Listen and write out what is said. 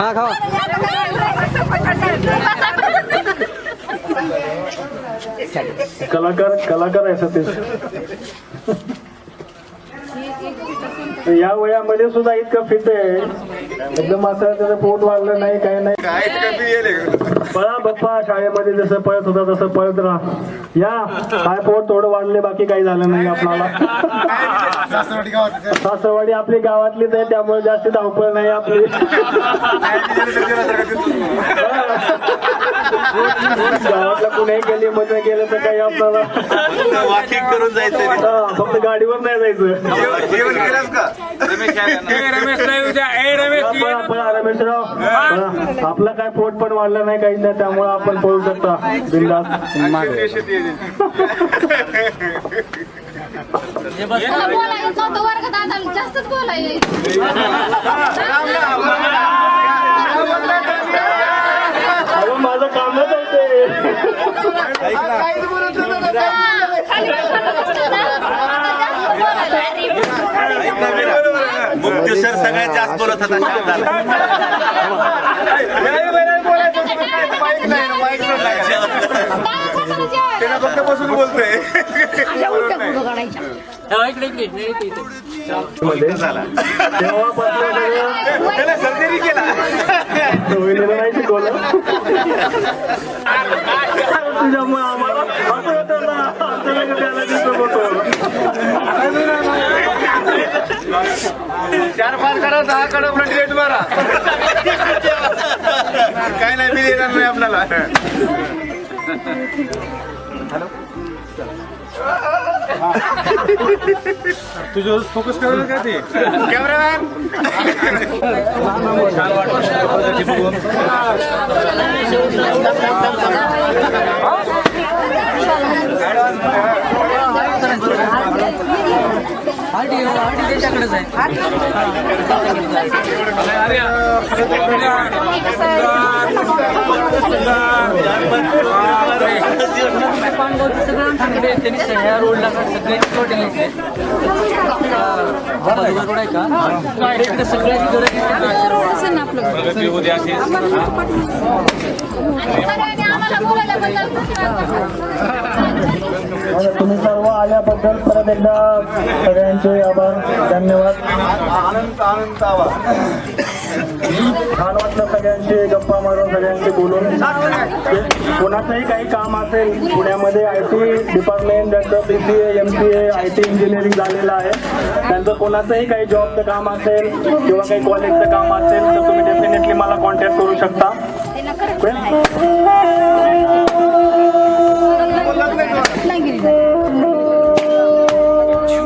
हा खावा. कलाकार कलाकार आहे सतीश. या वयामध्ये सुद्धा इतकं फिट आहे. एकदम असं त्याचं पोट वाढलं नाही काही नाही. पळा बाप्पा शाळेमध्ये जसं पळत होता तसं पळत राहा. या काय पोट थोडं वाढले बाकी काही झालं नाही आपल्याला. सासरवाडी आपली गावातलीच आहे त्यामुळे जास्त धावपळ नाही आपली. गावातल्या कुठेही गेली मध्ये गेलं तर काही आपल्याला फक्त गाडीवर नाही जायचं. जेवण केलंस का? आपण आपण रमेशराव हा, आपलं काय पोट पण वाढलं नाही काही नाही त्यामुळे आपण पळू शकता. बिंदास. जास्तच माझं कामच आहे मुक्तेश्वर सगळ्यात जास्त बोलत होता शांताला. फक्त बसून बोलतोय. तेव्हापासून त्याला सर्जरी केला. वहिनीला नाही शिकवलं तुझ्यामुळे आम्हाला असं होतं ना, असं वेगळं त्याला दिसत होतं. चार पाच करा दहा करा फ्रंट गेट मारा. काय नाही मी देणार नाही आपल्याला. तुझ्यावर फोकस करायला काय ते? कॅमेरामॅन? सगळ्यांनी आम्हाला बोलायल्याबद्दल आणि तुम्ही सर्व आल्याबद्दल परत एकदा सगळ्यांचे आभार धन्यवाद. आनंद आनंद छान वाटलं सगळ्यांचे गप्पा मारून सगळ्यांचे बोलून. कोणाचंही काही काम असेल पुण्यामध्ये आय टी डिपार्टमेंट ज्यांचं B C A M C A I T engineering झालेलं आहे. त्यांचं कोणाचंही काही जॉबचं काम असेल किंवा काही कॉलेजचं काम असेल तर तुम्ही डेफिनेटली मला कॉन्टॅक्ट करू शकता.